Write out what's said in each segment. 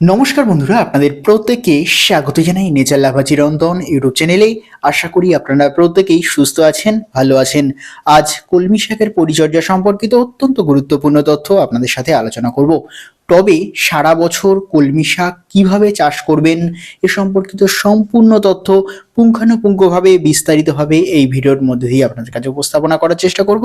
নমস্কার বন্ধুরা, আপনাদের প্রত্যেককে স্বাগত জানাই নেচার লাভা চিরন্তন ইউটিউব চ্যানেলে। আশা করি আপনারা প্রত্যেকেই সুস্থ আছেন, ভালো আছেন। আজ কলমি শাকের পরিচর্যা সম্পর্কিত অত্যন্ত গুরুত্বপূর্ণ তথ্য আপনাদের সাথে আলোচনা করব। তবে সারা বছর কলমি শাক কীভাবে চাষ করবেন, এ সম্পর্কিত সম্পূর্ণ তথ্য পুঙ্খানুপুঙ্খভাবে বিস্তারিতভাবে এই ভিডিওর মধ্যে দিয়ে আপনাদের কাছে উপস্থাপনা করার চেষ্টা করব।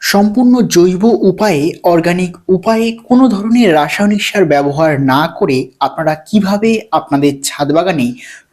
সম্পূর্ণ জৈব উপায়ে অর্গানিক উপায়ে কোনো ধরনের রাসায়নিক সার ব্যবহার না করে আপনারা কীভাবে আপনাদের ছাদ বাগানে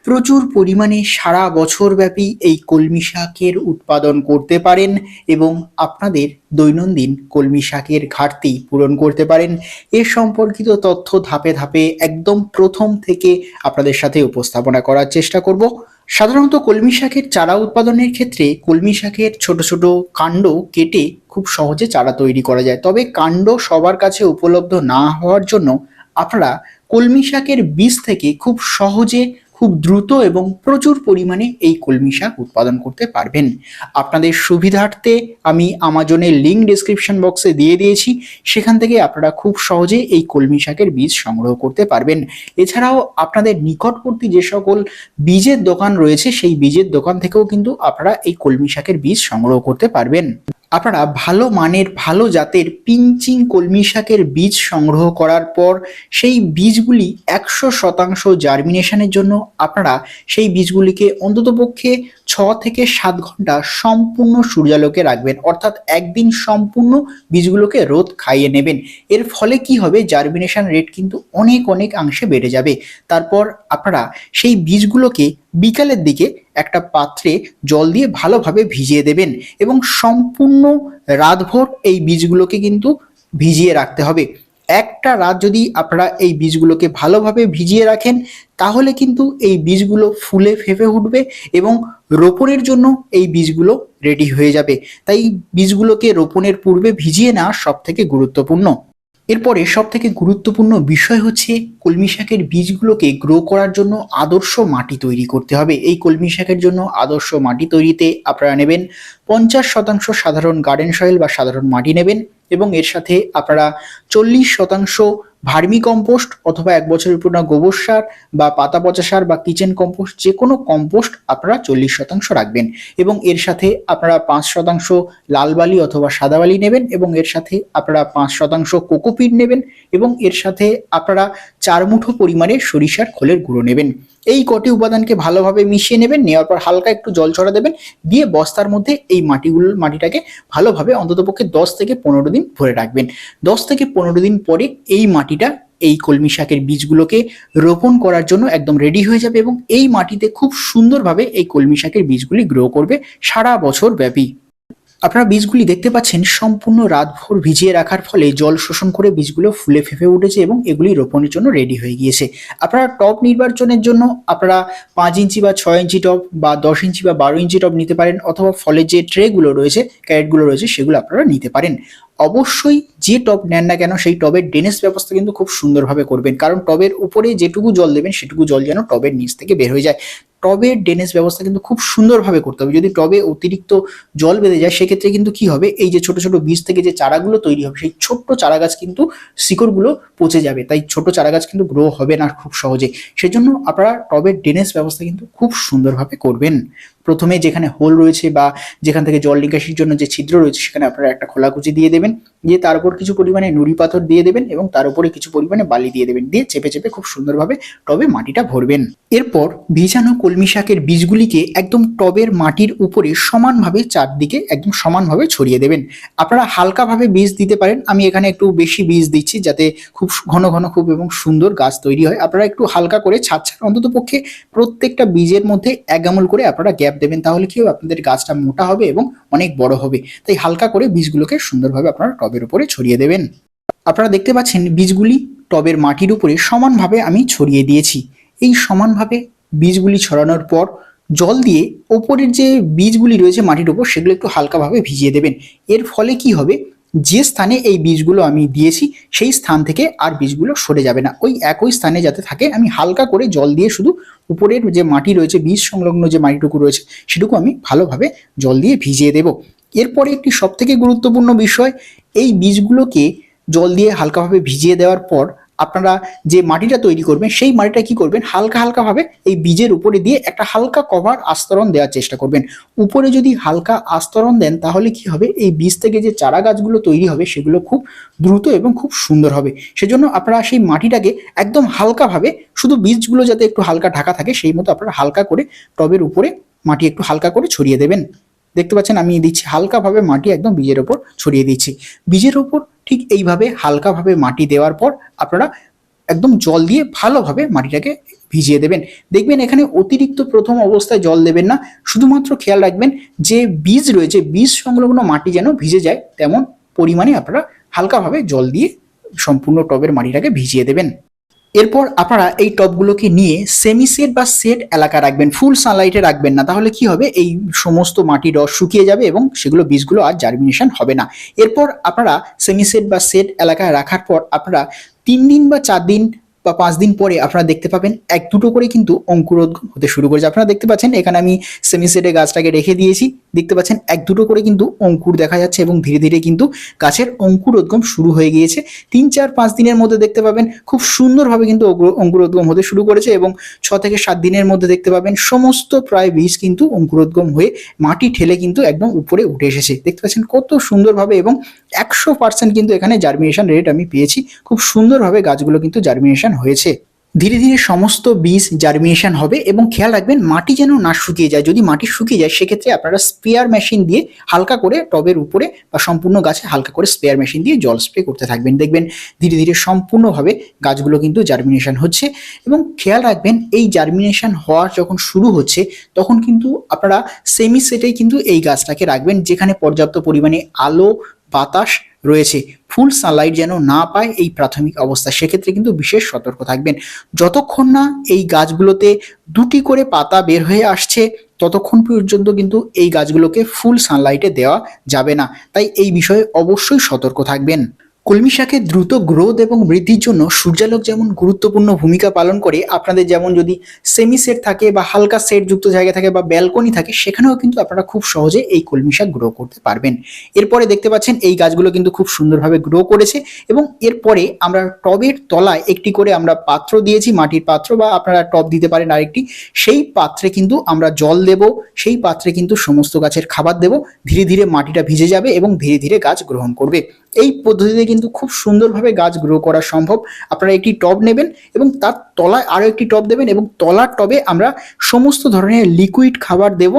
প্রচুর পরিমাণে সারা বছর ব্যাপী এই কলমি শাকের উৎপাদন করতে পারেন এবং আপনাদের দৈনন্দিন কলমি শাকের ঘাটতি পূরণ করতে পারেন? এ সম্পর্কিত তথ্য ধাপে ধাপে একদম প্রথম থেকে আপনাদের সাথে উপস্থাপনা করার চেষ্টা করব। সাধারণত কলমি শাকের চারা উৎপাদনের ক্ষেত্রে কলমি শাকের ছোট ছোট কাণ্ড কেটে খুব সহজে চারা তৈরি করা যায়। তবে কাণ্ড সবার কাছে উপলব্ধ না হওয়ার জন্য আপনারা কলমি শাকের বীজ থেকে খুব সহজে, খুব দ্রুত এবং প্রচুর পরিমাণে এই কলমি শাক উৎপাদন করতে পারবেন। আপনাদের সুবিধার্থে আমি আমাজনের লিঙ্ক ডিসক্রিপশন বক্সে দিয়ে দিয়েছি। সেখান থেকে আপনারা খুব সহজে এই কলমি শাকের বীজ সংগ্রহ করতে পারবেন। এছাড়াও আপনাদের নিকটবর্তী যে সকল বীজের দোকান রয়েছে, সেই বীজের দোকান থেকেও কিন্তু আপনারা এই কলমি শাকের বীজ সংগ্রহ করতে পারবেন। আপনারা ভালো মানের, ভালো জাতের পিঞ্চিং কলমি শাকের বীজ সংগ্রহ করার পর সেই বীজগুলি একশো শতাংশ জার্মিনেশনের জন্য আপনারা সেই বীজগুলিকে অন্ততপক্ষে ছ থেকে সাত ঘণ্টা সম্পূর্ণ সূর্যালোকে রাখবেন। অর্থাৎ একদিন সম্পূর্ণ বীজগুলোকে রোদ খাইয়ে নেবেন। এর ফলে কি হবে? জার্মিনেশন রেট কিন্তু অনেক অনেক অংশে বেড়ে যাবে। তারপর আপনারা সেই বীজগুলোকে বিকালের দিকে একটা পাত্রে জল দিয়ে ভালোভাবে ভিজিয়ে দেবেন এবং সম্পূর্ণ রাতভর এই বীজগুলোকে কিন্তু ভিজিয়ে রাখতে হবে। একটা রাত যদি আপনারা এই বীজগুলোকে ভালোভাবে ভিজিয়ে রাখেন, তাহলে কিন্তু এই বীজগুলো ফুলে ফেঁপে উঠবে এবং রোপণের জন্য এই বীজগুলো রেডি হয়ে যাবে। তাই বীজগুলোকে রোপণের পূর্বে ভিজিয়ে নেওয়া সব থেকে গুরুত্বপূর্ণ। এরপরে সব থেকে গুরুত্বপূর্ণ বিষয় হচ্ছে কলমি শাকের বীজগুলোকে গ্রো করার জন্য আদর্শ মাটি তৈরি করতে হবে। এই কলমি শাকের জন্য আদর্শ মাটি তৈরিতে আপনারা নেবেন পঞ্চাশ শতাংশ সাধারণ গার্ডেন সয়েল বা সাধারণ মাটি নেবেন এবং এর সাথে আপনারা চল্লিশ শতাংশ ভার্মি কম্পোস্ট অথবা এক বছরের পুরনো গোবর সার বা পাতা পচা সার বা কিচেন কম্পোস্ট যে কোনো কম্পোস্ট আপনারা চল্লিশ শতাংশ রাখবেন এবং এর সাথে আপনারা পাঁচ শতাংশ লাল বালি অথবা সাদা বালি নেবেন এবং এর সাথে আপনারা পাঁচ শতাংশ কোকোপিট নেবেন এবং এর সাথে আপনারা চার মুঠো পরিমাণে সরিষার খোলের গুঁড়ো নেবেন। এই কটি উপাদানকে ভালোভাবে মিশিয়ে নেবেন, নেওয়ার পর হালকা একটু জল ছড়া দেবেন, দিয়ে বস্তার মধ্যে এই মাটিগুলো, মাটিটাকে ভালোভাবে অন্ততপক্ষে দশ থেকে পনেরো দিন ভরে রাখবেন। দশ থেকে পনেরো দিন পরে এই মাটিটা, এই কলমি শাকের বীজগুলোকে রোপণ করার জন্য একদম রেডি হয়ে যাবে এবং এই মাটিতে খুব সুন্দরভাবে এই কলমি শাকের বীজগুলি গ্রো করবে সারা বছর ব্যাপী। আপনারা বীজগুলি দেখতে পাচ্ছেন, সম্পূর্ণ রাতভর ভিজিয়ে রাখার ফলে জল শোষণ করে বীজগুলো ফুলে ফেঁপে উঠেছে এবং এগুলি রোপণের জন্য রেডি হয়ে গিয়েছে। আপনারা টপ নির্বাচনের জন্য আপনারা পাঁচ ইঞ্চি বা ছয় ইঞ্চি টপ বা দশ ইঞ্চি বা বারো ইঞ্চি টপ নিতে পারেন, অথবা ফলের যে ট্রেগুলো রয়েছে ক্যারেটগুলো রয়েছে, সেগুলো আপনারা নিতে পারেন। অবশ্যই যে টব নেন না কেন, সেই টবের ড্রেনেজ ব্যবস্থা কিন্তু খুব সুন্দরভাবে করবেন। কারণ টবের উপরে যেটুকু জল দেবেন, সেটুকু জল যেন টবের নিচ থেকে বের হয়ে যায়। টবের ড্রেনেজ ব্যবস্থা কিন্তু খুব সুন্দরভাবে করতে হবে। যদি টবে অতিরিক্ত জল বেঁধে যায়, সেক্ষেত্রে কিন্তু কি হবে? এই যে ছোট ছোট বীজ থেকে যে চারাগুলো তৈরি হবে, সেই ছোট্ট চারা গাছ কিন্তু শিকড়গুলো পচে যাবে। তাই ছোট চারা গাছ কিন্তু গ্রো হবে না খুব সহজে। সেজন্য আপনারা টবের ড্রেনেজ ব্যবস্থা কিন্তু খুব সুন্দরভাবে করবেন। প্রথমে যেখানে হোল রয়েছে বা যেখান থেকে জল নিকাশির জন্য যে ছিদ্র রয়েছে, সেখানে আপনারা একটা খোলাকুচি দিয়ে দেবেন। দিয়ে তার উপর কিছু পরিমাণে নুড়ি পাথর দিয়ে দেবেন এবং তার উপরে কিছু পরিমাণে বালি দিয়ে দেবেন। দিয়ে চেপে চেপে খুব সুন্দরভাবে টবে মাটিটা ভরবেন। এরপর ভিজানো কলমি শাকের বীজগুলিকে একদম টবের মাটির উপরে সমানভাবে চারদিকে একদম সমানভাবে ছড়িয়ে দেবেন। আপনারা হালকাভাবে বীজ দিতে পারেন। আমি এখানে একটু বেশি বীজ দিচ্ছি যাতে খুব ঘন ঘন খুব এবং সুন্দর গাছ তৈরি হয়। আপনারা একটু হালকা করে ছাদ ছাড় অন্তত পক্ষে প্রত্যেকটা বীজের মধ্যে এক আঙুল করে আপনারা গ্যাপ দেবেন। তাহলে কি হবে? আপনাদের গাছটা মোটা হবে এবং অনেক বড় হবে। তাই হালকা করে বীজগুলোকে সুন্দরভাবে আপনারা টবের উপরে ছড়িয়ে দেবেন। আপনারা দেখতে পাচ্ছেন বীজগুলি টবের মাটির উপরে সমানভাবে আমি ছড়িয়ে দিয়েছি। এই সমানভাবে বীজগুলি ছড়ানোর পর জল দিয়ে ওপরের যে বীজগুলি রয়েছে মাটির উপর, সেগুলো একটু হালকাভাবে ভিজিয়ে দেবেন। এর ফলে কি হবে? যে স্থানে এই বীজগুলো আমি দিয়েছি, সেই স্থান থেকে আর বীজগুলো সরে যাবে না। ওই একই স্থানে যাতে থাকে, আমি হালকা করে জল দিয়ে শুধু উপরের যে মাটি রয়েছে, বীজ সংলগ্ন যে মাটিটুকু রয়েছে, সেটুকু আমি ভালোভাবে জল দিয়ে ভিজিয়ে দেব। এরপরে একটি সবথেকে গুরুত্বপূর্ণ বিষয় এই বীজগুলোকে জল দিয়ে হালকাভাবে ভিজিয়ে দেওয়ার পর আপনারা যে মাটিটা তৈরি করবেন, সেই মাটিটা কি করবেন? হালকা হালকাভাবে এই বীজের উপরে দিয়ে একটা হালকা কভার আস্তরণ দেওয়ার চেষ্টা করবেন। উপরে যদি হালকা আস্তরণ দেন, তাহলে কি হবে? এই বীজ থেকে যে চারা গাছগুলো তৈরি হবে, সেগুলো খুব দ্রুত এবং খুব সুন্দর হবে। সেজন্য আপনারা সেই মাটিটাকে একদম হালকাভাবে, শুধু বীজগুলো যাতে একটু হালকা ঢাকা থাকে, সেই মতো আপনারা হালকা করে টবের উপরে মাটি একটু হালকা করে ছড়িয়ে দেবেন। দেখতে পাচ্ছেন আমি দিচ্ছি হালকাভাবে মাটি একদম বীজের ওপর ছড়িয়ে দিচ্ছি। বীজের ওপর ঠিক এইভাবে হালকাভাবে মাটি দেওয়ার পর আপনারা একদম জল দিয়ে ভালোভাবে মাটিটাকে ভিজিয়ে দেবেন। দেখবেন এখানে অতিরিক্ত প্রথম অবস্থায় জল দেবেন না। শুধুমাত্র খেয়াল রাখবেন যে বীজ রয়েছে, বীজ সংলগ্ন মাটি যেন ভিজে যায়, তেমন পরিমাণে আপনারা হালকাভাবে জল দিয়ে সম্পূর্ণ টবের মাটিটাকে ভিজিয়ে দেবেন। এরপর আপনারা এই টপগুলোকে নিয়ে সেমি সেট বা সেট এলাকা রাখবেন ফুল সানলাইটে রাখবেন না। তাহলে কি হবে? এই সমস্ত মাটি রস শুকিয়ে যাবে এবং সেগুলো বীজগুলো আর জার্মিনেশন হবে না। এরপর আপনারা সেমি সেট বা সেট এলাকায় রাখার পর আপনারা তিন দিন বা চার দিন বা পাঁচ দিন পরে আপনারা দেখতে পাবেন এক দুটো করে কিন্তু অঙ্কুরোদ্গম হতে শুরু করেছে। আপনারা দেখতে পাচ্ছেন, এখানে আমি সেমি সেটে গাছটাকে রেখে দিয়েছি। দেখতে পাচ্ছেন, এক দুটো করে কিন্তু অঙ্কুর দেখা যাচ্ছে এবং ধীরে ধীরে কিন্তু গাছের অঙ্কুরোদ্গম শুরু হয়ে গিয়েছে। তিন, চার, পাঁচ দিনের মধ্যে দেখতে পাবেন, খুব সুন্দরভাবে কিন্তু অঙ্কুরোদ্গম হতে শুরু করেছে এবং ছ থেকে সাত দিনের মধ্যে দেখতে পাবেন, সমস্ত প্রায় বীজ কিন্তু অঙ্কুরোদ্গম হয়ে মাটি ঠেলে কিন্তু একদম উপরে উঠে এসেছে। দেখতে পাচ্ছেন কত সুন্দরভাবে এবং একশো পার্সেন্ট কিন্তু এখানে জার্মিনেশন রেট আমি পেয়েছি। খুব সুন্দরভাবে গাছগুলো কিন্তু জার্মিনেশন হয়েছে। ধীরে ধীরে সমস্ত বীজ জার্মিনেশন হবে এবং খেয়াল রাখবেন মাটি যেন না শুকিয়ে যায়। যদি মাটি শুকিয়ে যায়, সেক্ষেত্রে আপনারা স্পেয়ার মেশিন দিয়ে হালকা করে টবের উপরে বা সম্পূর্ণ গাছে হালকা করে স্পেয়ার মেশিন দিয়ে জল স্প্রে করতে থাকবেন। দেখবেন ধীরে ধীরে সম্পূর্ণভাবে গাছগুলো কিন্তু জার্মিনেশন হচ্ছে এবং খেয়াল রাখবেন এই জার্মিনেশন হওয়া যখন শুরু হচ্ছে, তখন কিন্তু আপনারা সেমি সেটেই কিন্তু এই গাছটাকে রাখবেন যেখানে পর্যাপ্ত পরিমাণে আলো বাতাস রয়েছে। ফুল সানলাইট যেন না পায় এই প্রাথমিক অবস্থা। সেক্ষেত্রে কিন্তু বিশেষ সতর্ক থাকবেন। যতক্ষণ না এই গাছগুলোতে দুটি করে পাতা বের হয়ে আসছে, ততক্ষণ পর্যন্ত কিন্তু এই গাছগুলোকে ফুল সানলাইটে দেওয়া যাবে না। তাই এই বিষয়ে অবশ্যই সতর্ক থাকবেন। কলমি শাকের দ্রুত গ্রোথ এবং বৃদ্ধির জন্য সূর্যালোক যেমন গুরুত্বপূর্ণ ভূমিকা পালন করে, আপনাদের যেমন যদি সেমি সেট থাকে বা হালকা সেট যুক্ত জায়গা থাকে বা ব্যালকনি থাকে, সেখানেও কিন্তু আপনারা খুব সহজে এই কলমি শাক গ্রো করতে পারবেন। এরপরে দেখতে পাচ্ছেন এই গাছগুলো কিন্তু খুব সুন্দরভাবে গ্রো করেছে এবং এরপরে আমরা টবের তলায় একটি করে আমরা পাত্র দিয়েছি, মাটির পাত্র বা আপনারা টব দিতে পারেন আরেকটি, সেই পাত্রে কিন্তু আমরা জল দেব, সেই পাত্রে কিন্তু সমস্ত গাছের খাবার দেব, ধীরে ধীরে মাটিটা ভিজে যাবে এবং ধীরে ধীরে গাছ গ্রহণ করবে। এই পদ্ধতিতে কিন্তু খুব সুন্দরভাবে গাছ গ্রো করা সম্ভব। আপনারা একটি টব নেবেন এবং তার তলায় আরও একটি টব দেবেন এবং তলার টবে আমরা সমস্ত ধরনের লিকুইড খাবার দেব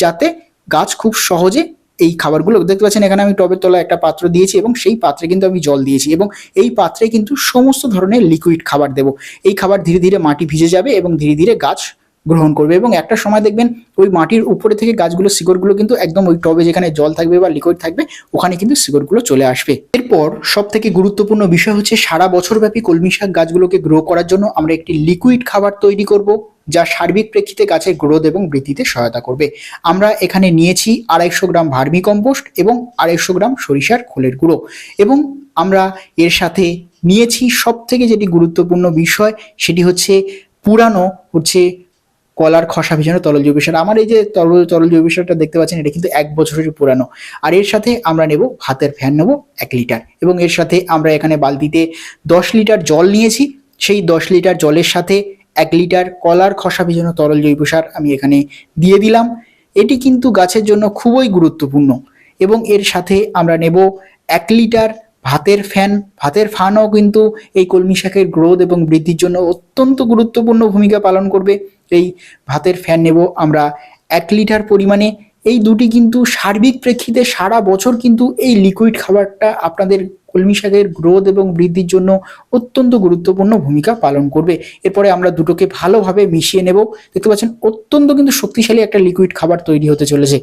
যাতে গাছ খুব সহজে এই খাবারগুলো, দেখতে পাচ্ছেন এখানে আমি টবের তলায় একটা পাত্র দিয়েছি এবং সেই পাত্রে কিন্তু আমি জল দিয়েছি এবং এই পাত্রে কিন্তু সমস্ত ধরনের লিকুইড খাবার দেব। এই খাবার ধীরে ধীরে মাটি ভিজে যাবে এবং ধীরে ধীরে গাছ গ্রহণ করবে এবং একটা সময় দেখবেন ওই মাটির উপরে থেকে গাছগুলো, শিকড়গুলো কিন্তু একদম ওই টবে যেখানে জল থাকবে বা লিকুইড থাকবে, ওখানে কিন্তু শিকড়গুলো চলে আসবে। এরপর সব থেকে গুরুত্বপূর্ণ বিষয় হচ্ছে সারা বছরব্যাপী কলমি শাক গাছগুলোকে গ্রো করার জন্য আমরা একটি লিকুইড খাবার তৈরি করব, যা সার্বিক প্রেক্ষিতে গাছের গ্রোথ এবং বৃদ্ধিতে সহায়তা করবে। আমরা এখানে নিয়েছি আড়াইশো গ্রাম ভার্মি কম্পোস্ট এবং আড়াইশো গ্রাম সরিষার খোলের গুঁড়ো এবং আমরা এর সাথে নিয়েছি সব থেকে যেটি গুরুত্বপূর্ণ বিষয়, সেটি হচ্ছে পুরানো হচ্ছে কলার খসা ভিজানো তরল জৈব সার। আমার এই যে তরল তরল জৈব সারটা দেখতে পাচ্ছেন, এটা কিন্তু এক বছরের পুরানো। আর এর সাথে আমরা নেব, ভাতের ফ্যান নেব, এক লিটার। এবং এর সাথে আমরা এখানে বালতিতে দশ লিটার জল নিয়েছি। সেই দশ লিটার জলের সাথে এক লিটার কলার খসা ভিজানো তরল জৈব সার আমি এখানে দিয়ে দিলাম। এটি কিন্তু গাছের জন্য খুবই গুরুত্বপূর্ণ। এবং এর সাথে আমরা নেব এক লিটার ভাতের ফ্যান ভাতের ফ্যানও কিন্তু এই কলমি শাকের গ্রোথ এবং বৃদ্ধির জন্য অত্যন্ত গুরুত্বপূর্ণ ভূমিকা পালন করবে। এই ভাতের ফ্যান নেব আমরা এক লিটার পরিমাণে। এই দুটি কিন্তু সার্বিক প্রেক্ষিতে সারা বছর কিন্তু এই লিকুইড খাবারটা আপনাদের কলমি শাকের গ্রোথ এবং বৃদ্ধির জন্য অত্যন্ত গুরুত্বপূর্ণ ভূমিকা পালন করবে। এরপরে আমরা দুটোকে ভালোভাবে মিশিয়ে নেব। দেখতে পাচ্ছেন, অত্যন্ত কিন্তু শক্তিশালী একটা লিকুইড খাবার তৈরি হতে চলেছে।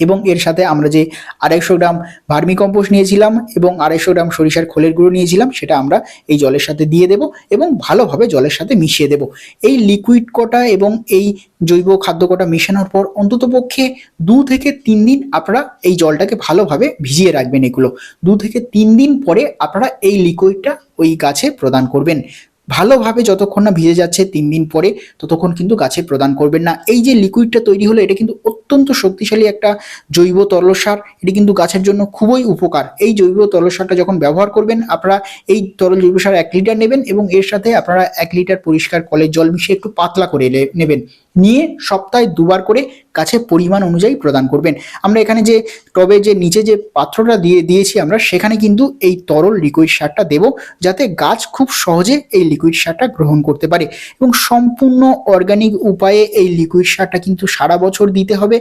এবং এর সাথে আমরা যে আড়াইশো গ্রাম ভার্মি কম্পোস্ট নিয়েছিলাম এবং আড়াইশো গ্রাম সরিষার খোলের গুঁড়ো নিয়েছিলাম, সেটা আমরা এই জলের সাথে দিয়ে দেব এবং ভালোভাবে জলের সাথে মিশিয়ে দেব। এই লিকুইড কটা এবং এই জৈব খাদ্য কটা মেশানোর পর অন্ততপক্ষে দু থেকে তিন দিন আপনারা এই জলটাকে ভালোভাবে ভিজিয়ে রাখবেন এগুলো। দু থেকে তিন দিন পরে আপনারা এই লিকুইডটা ওই গাছে প্রদান করবেন। ভালোভাবে যতক্ষণ না ভিজে যাচ্ছে তিন দিন পরে, ততক্ষণ কিন্তু গাছে প্রদান করবেন না। এই যে লিকুইডটা তৈরি হলো, এটা কিন্তু অত্যন্ত শক্তিশালী একটা জৈব তরল সার এটি কিন্তু গাছের জন্য খুবই উপকার। এই জৈব তরল সারটা যখন ব্যবহার করবেন, আপনারা এই তরল জৈব সার এক লিটার নেবেন এবং এর সাথে আপনারা এক লিটার পরিষ্কার কলের জল মিশিয়ে একটু পাতলা করে নেবেন। নিয়ে সপ্তাহে দুবার করে গাছে পরিমাণ অনুযায়ী প্রদান করবেন। আমরা এখানে যে টবে যে নিচে যে পাত্রটা দিয়ে দিয়েছি আমরা, সেখানে কিন্তু এই তরল লিকুইড সারটা দেব যাতে গাছ খুব সহজে এই লিকুইড সারটা গ্রহণ করতে পারে এবং সম্পূর্ণ অর্গানিক উপায়ে এই লিকুইড সারটা কিন্তু সারা বছর দিতে হবে।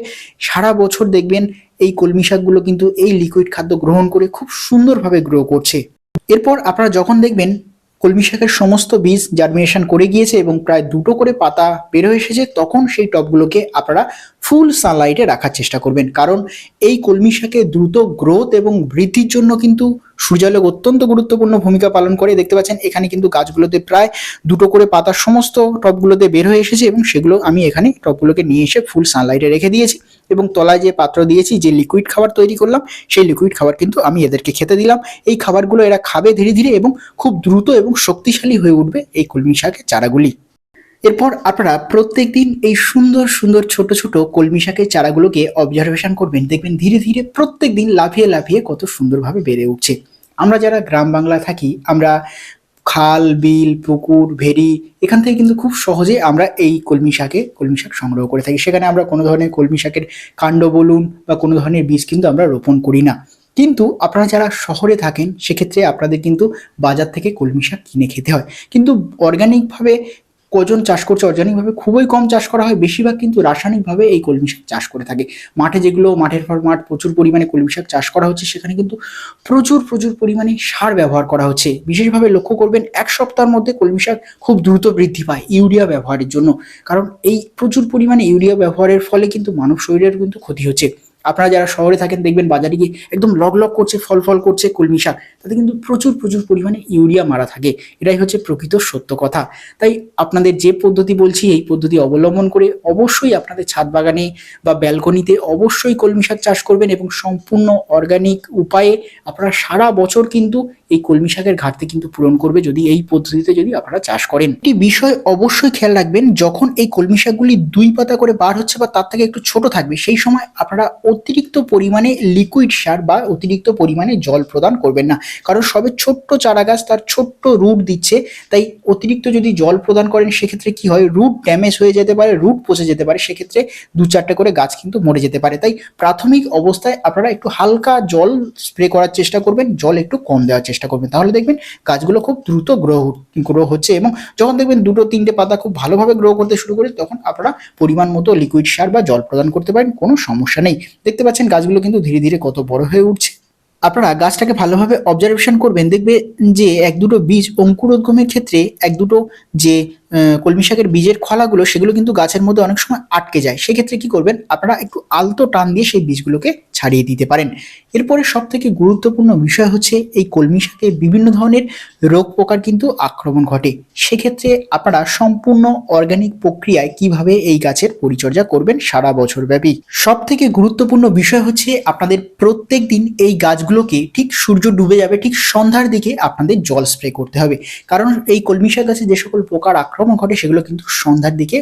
সারা বছর দেখবেন এই কলমি শাকগুলো কিন্তু এই লিকুইড খাদ্য গ্রহণ করে খুব সুন্দরভাবে গ্রো করছে। এরপর আপনারা যখন দেখবেন কলমি শাকের সমস্ত বীজ জার্মিনেশন করে গিয়েছে এবং প্রায় দুটো করে পাতা বেরো এসেছে, তখন সেই টবগুলোকে আপনারা ফুল সানলাইটে রাখার চেষ্টা করবেন। কারণ এই কলমি শাকে দ্রুত গ্রোথ এবং বৃদ্ধির জন্য কিন্তু সূর্যালোক অত্যন্ত গুরুত্বপূর্ণ ভূমিকা পালন করে। দেখতে পাচ্ছেন, এখানে কিন্তু গাছগুলোতে প্রায় দুটো করে পাতা সমস্ত টবগুলোতে বের হয়ে এসেছে এবং সেগুলো আমি এখানে টবগুলোকে নিয়ে এসে ফুল সানলাইটে রেখে দিয়েছি এবং তলায় যে পাত্র দিয়েছি, যে লিকুইড খাবার তৈরি করলাম, সেই লিকুইড খাবার কিন্তু আমি এদেরকে খেতে দিলাম। এই খাবারগুলো এরা খাবে ধীরে ধীরে এবং খুব দ্রুত এবং শক্তিশালী হয়ে উঠবে এই কলমি শাকের চারাগুলি। এরপর আপনারা প্রত্যেক দিন এই সুন্দর সুন্দর, ছোট ছোট কলমি শাকের চারাগুলোকে অবজারভেশন করবেন। দেখবেন ধীরে ধীরে প্রত্যেক দিন লাফিয়ে লাফিয়ে কত সুন্দরভাবে বেড়ে উঠছে। আমরা যারা গ্রাম বাংলা থাকি, আমরা খাল, বিল, পুকুর ভেরি এখান থেকে কিন্তু খুব সহজে আমরা এই কলমি শাকে কলমি শাক সংগ্রহ করে থাকি। সেখানে আমরা কোনো ধরনের কলমি শাকের কাণ্ড বলুন বা কোনো ধরনের বীজ কিন্তু আমরা রোপণ করি না। কিন্তু আপনারা যারা শহরে থাকেন, সেক্ষেত্রে আপনাদের কিন্তু বাজার থেকে কলমি শাক কিনে খেতে হয়। কিন্তু অর্গানিকভাবে কজন চাষ করছে, অর্গানিকভাবে খুবই কম চাষ করা হয়, বেশিরভাগ কিন্তু রাসায়নিকভাবে এই কলমি শাক চাষ করে থাকে। মাঠে যেগুলো, মাঠের পর মাঠ প্রচুর পরিমাণে কলমি শাক চাষ করা হচ্ছে, সেখানে কিন্তু প্রচুর প্রচুর পরিমাণে সার ব্যবহার করা হচ্ছে। বিশেষভাবে লক্ষ্য করবেন, এক সপ্তাহের মধ্যে কলমি শাক খুব দ্রুত বৃদ্ধি পায় ইউরিয়া ব্যবহারের জন্য। কারণ এই প্রচুর পরিমাণে ইউরিয়া ব্যবহারের ফলে কিন্তু মানব শরীরের কিন্তু ক্ষতি হচ্ছে। আপনারা যারা শহরে থাকেন দেখবেন বাজারে গিয়ে একদম লগ লগ করছে, ফল ফল করছে কলমি শাক। তাতে কিন্তু প্রচুর প্রচুর পরিমাণে ইউরিয়া মারা থাকে। এটাই হচ্ছে প্রকৃত সত্য কথা। তাই আপনাদের যে পদ্ধতি বলছি, এই পদ্ধতি অবলম্বন করে অবশ্যই আপনাদের ছাদ বাগানে বা ব্যালকনিতে অবশ্যই কলমি শাক চাষ করবেন এবং সম্পূর্ণ অর্গানিক উপায়ে আপনারা সারা বছর কিন্তু এই কলমি শাকের ঘাটতি কিন্তু পূরণ করবে যদি এই পদ্ধতিতে যদি আপনারা চাষ করেন। একটি বিষয় অবশ্যই খেয়াল রাখবেন, যখন এই কলমি শাকগুলি দুই পাতা করে বার হচ্ছে বা তার থেকে একটু ছোট থাকবে, সেই সময় আপনারা অতিরিক্ত পরিমাণে লিকুইড সার বা অতিরিক্ত পরিমাণে জল প্রদান করবেন না। কারণ সবে ছোট্ট চারা গাছ তার ছোট্ট রুট দিচ্ছে, তাই অতিরিক্ত যদি জল প্রদান করেন, সেক্ষেত্রে কি হয়? রুট ড্যামেজ হয়ে যেতে পারে রুট পচে যেতে পারে, সেক্ষেত্রে দু চারটে করে গাছ কিন্তু মরে যেতে পারে। তাই প্রাথমিক অবস্থায় আপনারা একটু হালকা জল স্প্রে করার চেষ্টা করবেন, জল একটু কম দেওয়ার চেষ্টা করবেন। তাহলে দেখবেন গাছগুলো খুব দ্রুত গ্রো গ্রো হচ্ছে এবং যখন দেখবেন দুটো, তিনটে পাতা খুব ভালোভাবে গ্রো করতে শুরু করে তখন আপনারা পরিমাণ মতো লিকুইড সার বা জল প্রদান করতে পারেন, কোনো সমস্যা নেই। দেখতে পাচ্ছেন গাছগুলো কিন্তু ধীরে ধীরে কত বড় হয়ে উঠছে। আপনারা গাছটাকে ভালোভাবে অবজারভেশন করবেন দেখবে যে এক দুটো বীজ অঙ্কুরোদ্গমের ক্ষেত্রে এক দুটো যে কলমি শাকের বীজের খলাগুলো, সেগুলো কিন্তু গাছের মধ্যে অনেক সময় আটকে যায়। সেক্ষেত্রে কি করবেন? আপনারা একটু আলতো টান দিয়ে সেই বীজগুলোকে ছাড়িয়ে দিতে পারেন। এরপরে সব থেকে গুরুত্বপূর্ণ বিষয় হচ্ছে এই কলমি শাকে বিভিন্ন ধরনের রোগ পোকার কিন্তু আক্রমণ ঘটে। সেক্ষেত্রে আপনারা সম্পূর্ণ অর্গানিক প্রক্রিয়ায় কীভাবে এই গাছের পরিচর্যা করবেন সারা বছর ব্যাপী? সব থেকে গুরুত্বপূর্ণ বিষয় হচ্ছে আপনাদের প্রত্যেক দিন এই গাছগুলোকে ঠিক সূর্য ডুবে যাবে, ঠিক সন্ধ্যার দিকে আপনাদের জল স্প্রে করতে হবে। কারণ এই কলমি শাক গাছে যে সকল পোকার আক্রমণ ঘটে, সেগুলো কিন্তু সন্ধ্যার দিকে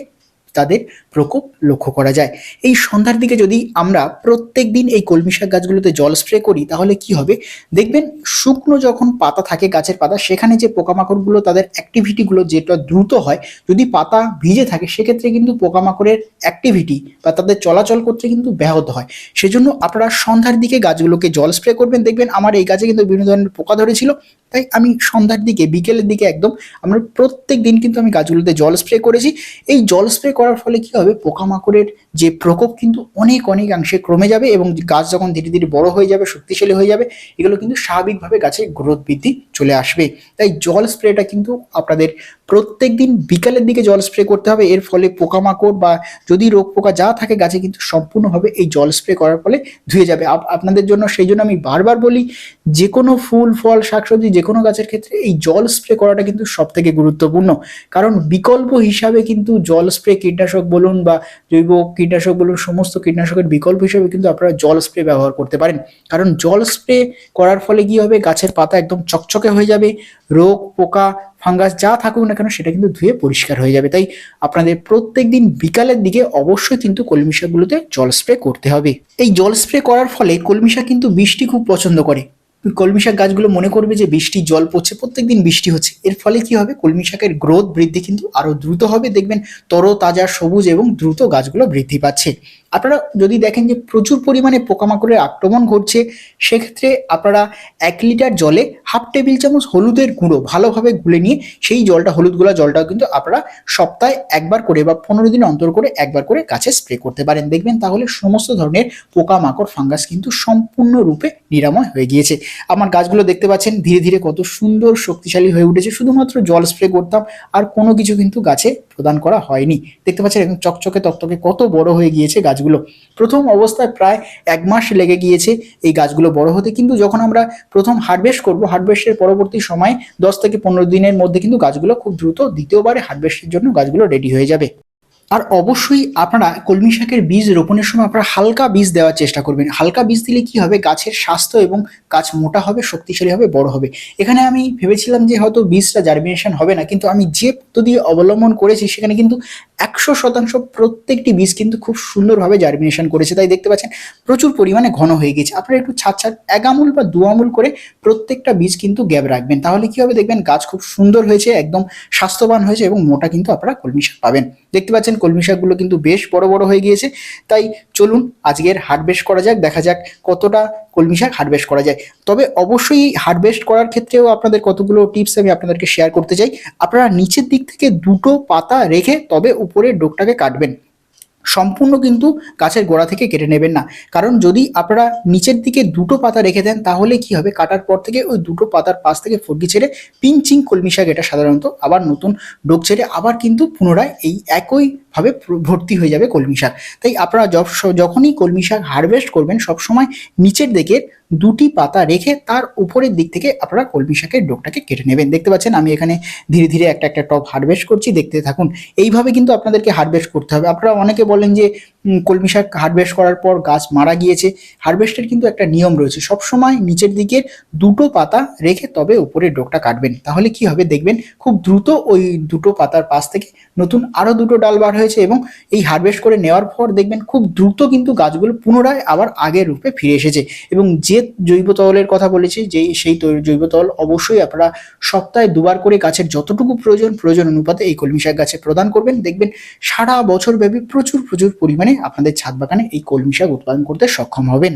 তাদের প্রকোপ লক্ষ্য করা যায়। এই সন্ধ্যার দিকে যদি আমরা প্রত্যেক দিন এই কলমি শাক গাছগুলোতে জল স্প্রে করি, তাহলে কি হবে? দেখবেন শুকনো যখন পাতা থাকে গাছের পাতা, সেখানে যে পোকামাকড়গুলো তাদের অ্যাক্টিভিটিগুলো যেটা দ্রুত হয়, যদি পাতা ভিজে থাকে, সেক্ষেত্রে কিন্তু পোকামাকড়ের অ্যাক্টিভিটি বা তাদের চলাচল করতে কিন্তু ব্যাহত হয়। সেজন্য আপনারা সন্ধ্যার দিকে গাছগুলোকে জল স্প্রে করবেন। দেখবেন আমার এই গাছে কিন্তু বিভিন্ন ধরনের পোকা ধরেছিল। তাই আমি সন্ধ্যার দিকে, বিকেলের দিকে একদম আমরা প্রত্যেক দিন কিন্তু আমি গাছগুলোতে জল স্প্রে করেছি। এই জল স্প্রে করার ফলে কি হবে? পোকামাকড়ের যে প্রকোপ কিন্তু অনেক অনেকাংশে কমে যাবে এবং গাছ যখন ধীরে ধীরে বড় হয়ে যাবে, শক্তিশালী হয়ে যাবে, এগুলো কিন্তু স্বাভাবিকভাবে গাছের গ্রোথ বৃদ্ধি চলে আসবে। তাই জল স্প্রেটা কিন্তু আপনাদের প্রত্যেক দিন বিকালের দিকে জল স্প্রে করতে হবে। এর ফলে পোকামাকড় বা যদি রোগ পোকা যা থাকে, গাছে কিন্তু সম্পূর্ণভাবে এই জল স্প্রে করার ফলে ধুয়ে যাবে। আপ- আপনাদের জন্য, সেই জন্য আমি বারবার বলি যে কোনো ফুল, ফল, শাকসবজি, যে কোনো গাছের ক্ষেত্রে এই জল স্প্রে করাটা কিন্তু সব থেকে গুরুত্বপূর্ণ। কারণ বিকল্প হিসাবে কিন্তু জল স্প্রে কীটনাশক বলুন বা জৈব কীটনাশক বলুন, সমস্ত কীটনাশকের বিকল্প হিসাবে কিন্তু আপনারা জল স্প্রে ব্যবহার করতে পারেন। কারণ জল স্প্রে করার ফলে কি হবে? গাছের পাতা একদম চকচকে হয়ে যাবে, রোগ, পোকা, ফাঙ্গাস যা থাকুক না কেন সেটা কিন্তু ধুয়ে পরিষ্কার হয়ে যাবে। তাই আপনাদের প্রত্যেক দিন বিকালের দিকে অবশ্যই কিন্তু কলমি শাকগুলোতে জল স্প্রে করতে হবে। এই জল স্প্রে করার ফলে কলমি শাক কিন্তু বৃষ্টি খুব পছন্দ করে। কলমি শাক গাছগুলো মনে করবে যে বৃষ্টি, জল পড়ছে, প্রত্যেকদিন বৃষ্টি হচ্ছে। এর ফলে কি হবে? কলমি শাকের গ্রোথ বৃদ্ধি কিন্তু আরও দ্রুত হবে। দেখবেন তরো তাজা সবুজ এবং দ্রুত গাছগুলো বৃদ্ধি পাচ্ছে। আপনারা যদি দেখেন যে প্রচুর পরিমাণে পোকামাকড়ের আক্রমণ ঘটছে, সেক্ষেত্রে আপনারা এক লিটার জলে হাফ টেবিল চামচ হলুদের গুঁড়ো ভালোভাবে গুলে নিয়ে সেই জলটা, হলুদগুলা জলটাও কিন্তু আপনারা সপ্তাহে একবার করে বা পনেরো দিন অন্তর করে একবার করে গাছে স্প্রে করতে পারেন। দেখবেন তাহলে সমস্ত ধরনের পোকামাকড়, ফাঙ্গাস কিন্তু সম্পূর্ণরূপে নিরাময় হয়ে গিয়েছে। আমার গাছগুলো দেখতে পাচ্ছেন, ধীরে ধীরে কত সুন্দর শক্তিশালী হয়ে উঠেছে। শুধুমাত্র জল স্প্রে করতাম, আর কোনো কিছু কিন্তু গাছে প্রদান করা হয়নি। দেখতে পাচ্ছেন একদম চকচকে তকতকে কত বড় হয়ে গিয়েছে গাছগুলো। প্রথম অবস্থায় প্রায় এক মাস লেগে গিয়েছে এই গাছগুলো বড় হতে। কিন্তু যখন আমরা প্রথম হারভেস্ট করব হারভেস্টের পরবর্তী সময় দশ থেকে পনেরো দিনের মধ্যে কিন্তু গাছগুলো খুব দ্রুত দ্বিতীয়বারে হারভেস্টের জন্য গাছগুলো রেডি হয়ে যাবে। আর অবশ্যই আপনারা কলমি শাকের বীজ রোপণের সময় আপনারা হালকা বীজ দেওয়ার চেষ্টা করবেন। হালকা বীজ দিলে কি হবে? গাছের স্বাস্থ্য এবং গাছ মোটা হবে, শক্তিশালী হবে, বড় হবে। এখানে আমি ভেবেছিলাম যে হয়তো বীজটা জার্মিনেশন হবে না, কিন্তু আমি যে পদ্ধতি অবলম্বন করেছি, সেখানে কিন্তু একশো শতাংশ প্রত্যেকটি বীজ কিন্তু খুব সুন্দরভাবে জার্মিনেশন করেছে। তাই দেখতে পাচ্ছেন, প্রচুর পরিমাণে ঘন হয়ে গেছে। আপনারা একটু ছাদ ছাদ এক আমুল বা দু আমুল করে প্রত্যেকটা বীজ কিন্তু গ্যাপ রাখবেন। তাহলে কি হবে দেখবেন, গাছ খুব সুন্দর হয়েছে, একদম স্বাস্থ্যবান হয়েছে এবং মোটা কিন্তু আপনারা কলমি শাক পাবেন। দেখতে পাচ্ছেন, কলমি শাকগুলো কিন্তু বেশ বড় বড় হয়ে গিয়েছে। তাই চলুন আজকের হারভেস্ট করা যাক, দেখা যাক কতটা কলমি শাক হারভেস্ট করা যায়। তবে অবশ্যই হারভেস্ট করার ক্ষেত্রেও আপনাদের কতগুলো টিপস আমি আপনাদেরকে শেয়ার করতে চাই। আপনারা নিচের দিক থেকে দুটো পাতা রেখে তবে উপরের ডোকটাকে কাটবেন। সম্পূর্ণ কিন্তু গাছের গোড়া থেকে কেটে নেবেন না। কারণ যদি আপনারা নিচের দিকে দুটো পাতা রেখে দেন, তাহলে কি হবে? কাটার পর থেকে ওই দুটো পাতার পাশ থেকে ফটকি ছেড়ে পিঞ্চিং কলমি শাক, এটা সাধারণত আবার নতুন ডোক ছেড়ে আবার কিন্তু পুনরায় এই একই ভাবে ভর্তি হয়ে যাবে কলমি শাক। তাই আপনারা যখ- যখনই কলমি শাক হারভেস্ট করবেন, সবসময় নিচের দিকে দুটি পাতা রেখে তার উপরের দিক থেকে আপনারা কলমি শাকের ডোকটাকে কেটে নেবেন। দেখতে পাচ্ছেন, আমি এখানে ধীরে ধীরে একটা একটা টপ হারভেস্ট করছি। দেখতে থাকুন, এইভাবে কিন্তু আপনাদেরকে হারভেস্ট করতে হবে। আপনারা অনেকে বলেন যে কলমি শাক হারভেস্ট করার পর গাছ মারা গিয়েছে। হারভেস্টের কিন্তু একটা নিয়ম রয়েছে। সবসময় নিচের দিকে দুটো পাতা রেখে তবে উপরের ডোকটা কাটবেন। তাহলে কি হবে দেখবেন, খুব দ্রুত ওই দুটো পাতার পাশ থেকে নতুন আরও দুটো ডাল বার হয়েছে এবং এই হারভেস্ট করে নেওয়ার পর দেখবেন খুব দ্রুত কিন্তু গাছগুলো পুনরায় আবার আগের রূপে ফিরে এসেছে। এবং যে জৈব তরলের কথা বলেছি, যে সেই জৈব তরল অবশ্যই আপনারা সপ্তাহে দুবার করে গাছের যতটুকু প্রয়োজন প্রয়োজন অনুপাতে এই কলমি শাক গাছে প্রদান করবেন। দেখবেন সারা বছর ব্যাপী প্রচুর প্রচুর পরিমাণে আপনাদের ছাদ বাগানে এই কলমি শাক উৎপাদন করতে সক্ষম হবেন।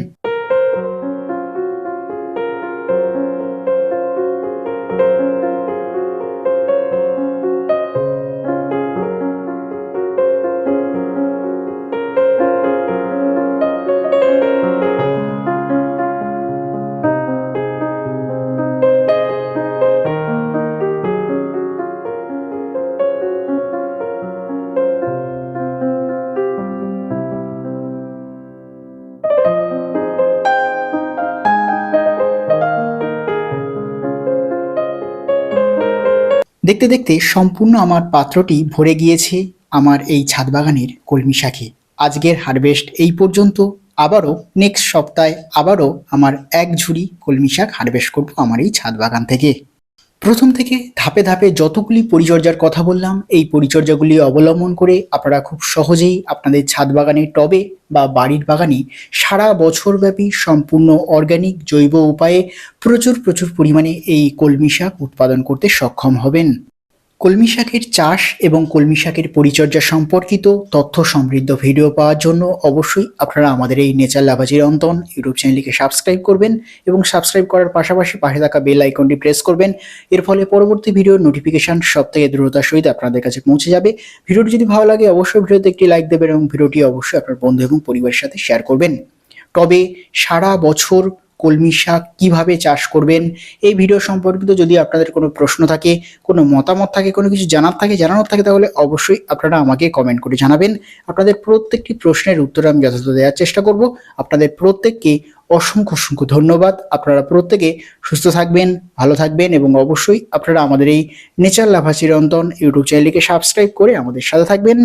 দেখতে দেখতে সম্পূর্ণ আমার পাত্রটি ভরে গিয়েছে আমার এই ছাদ বাগানের কলমি শাকে আজকের হারভেস্ট এই পর্যন্ত। আবারও নেক্সট সপ্তাহে আবারও আমার এক ঝুড়ি কলমি শাক হারভেস্ট করব আমার এই ছাদ বাগান থেকে। প্রথম থেকে ধাপে ধাপে যতগুলি পরিচর্যার কথা বললাম, এই পরিচর্যাগুলি অবলম্বন করে আপনারা খুব সহজেই আপনাদের ছাদ বাগানে টবে বা বাড়ির বাগানে সারা বছরব্যাপী সম্পূর্ণ অর্গ্যানিক জৈব উপায়ে প্রচুর প্রচুর পরিমাণে এই কলমি শাক উৎপাদন করতে সক্ষম হবেন। কলমি শাকের চাষ এবং কলমি শাকের পরিচর্যা সম্পর্কিত তথ্য সমৃদ্ধ ভিডিও পাওয়ার জন্য অবশ্যই আপনারা আমাদের এই নেচার লাভাজির অন্তন ইউটিউব চ্যানেলটিকে সাবস্ক্রাইব করবেন এবং সাবস্ক্রাইব করার পাশাপাশি পাশে থাকা বেল আইকনটি প্রেস করবেন। এর ফলে পরবর্তী ভিডিওর নোটিফিকেশন সব থেকে দ্রুততার সহিত আপনাদের কাছে পৌঁছে যাবে। ভিডিওটি যদি ভালো লাগে, অবশ্যই ভিডিওতে একটি লাইক দেবেন এবং ভিডিওটি অবশ্যই আপনার বন্ধু এবং পরিবারের সাথে শেয়ার করবেন। তবে সারা বছর কলমি শাক কীভাবে চাষ করবেন? এই ভিডিও সম্পর্কিত যদি আপনাদের কোনো প্রশ্ন থাকে, কোনো মতামত থাকে, কোনো কিছু জানার থাকে, জানানোর থাকে, তাহলে অবশ্যই আপনারা আমাকে কমেন্ট করে জানাবেন। আপনাদের প্রত্যেকটি প্রশ্নের উত্তর আমি যথাযথ দেওয়ার চেষ্টা করব। আপনাদের প্রত্যেককে অসংখ্য অসংখ্য ধন্যবাদ। আপনারা প্রত্যেকে সুস্থ থাকবেন, ভালো থাকবেন এবং অবশ্যই আপনারা আমাদের এই নেচার লাভা চিরন্তন ইউটিউব চ্যানেলটিকে সাবস্ক্রাইব করে আমাদের সাথে থাকবেন।